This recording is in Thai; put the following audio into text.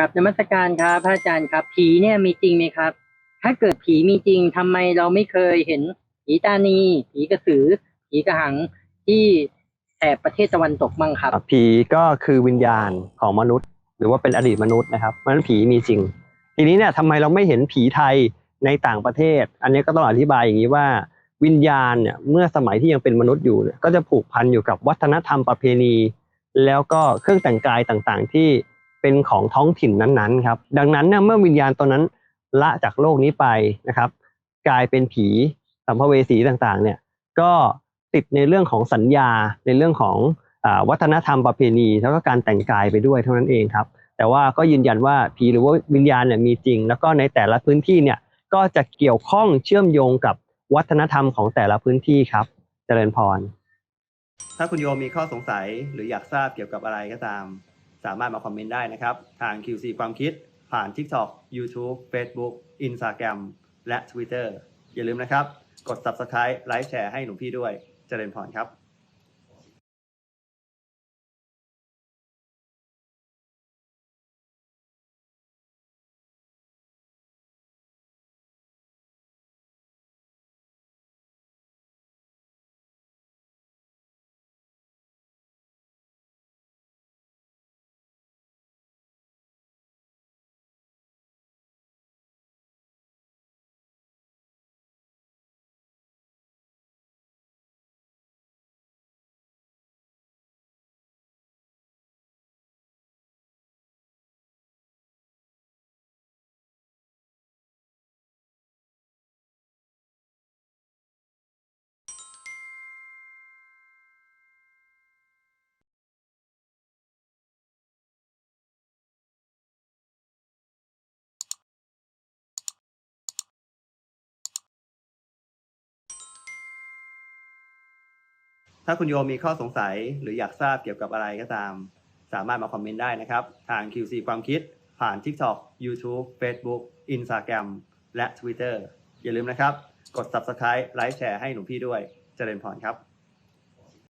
กับนมัสการครับพระอาจารย์ครับ ผีเนี่ยมีจริงไหมครับ ถ้าเกิดผีมีจริงทำไมเราไม่เคยเห็นผีตานี ผีกระสือ ผีกระหังที่แถบประเทศตะวันตกมั่งครับ ผีก็คือวิญญาณของมนุษย์ หรือว่าเป็นอดีตมนุษย์นะครับเพราะฉะนั้นผีมีจริง ทีนี้เนี่ยทำไมเราไม่เห็นผีไทยในต่างประเทศ อันนี้ก็ต้องอธิบายอย่างนี้ว่าวิญญาณเนี่ยเมื่อสมัยที่ยังเป็นมนุษย์อยู่เนี่ยก็จะผูกพันอยู่กับวัฒนธรรมประเพณี แล้วก็เครื่องแต่งกายต่างๆ ที่ เป็นของท้องถิ่นนั้นๆครับดังนั้นเนี่ยเมื่อวิญญาณตอนนั้นละจากโลกนี้ไปนะครับ กลายเป็นผีสัมภเวสีต่างๆเนี่ยก็ติดในเรื่องของสัญญาในเรื่องของอวัฒนธรรมประเพณี แล้วก็การแต่งกายไปด้วยเท่านั้นเองครับ แต่ว่าก็ยืนยันว่าผีหรือว่าวิญญาณเนี่ยมีจริง แล้วก็ในแต่ละพื้นที่เนี่ยก็จะเกี่ยวข้องเชื่อมโยงกับวัฒนธรรมของแต่ละพื้นที่ครับ เจริญพร ถ้าคุณโยมมีข้อสงสัยหรืออยากทราบเกี่ยวกับอะไรก็ตาม สามารถมาคอมเมนต์ได้นะครับ ทาง QC ความคิดผ่าน TikTok YouTube Facebook Instagram และ Twitter อย่าลืมนะครับ กด Subscribe ไลค์แชร์ให้หนูพี่ด้วย เจริญพรครับ ถ้าคุณโยมมีข้อสงสัยหรืออยากทราบเกี่ยวกับอะไรก็ตาม สามารถมาคอมเมนต์ได้นะครับ ทาง QC ความคิด ผ่าน TikTok YouTube Facebook Instagram และ Twitter อย่าลืมนะครับ กด Subscribe ไลค์แชร์ให้หนูพี่ด้วย เจริญพรครับ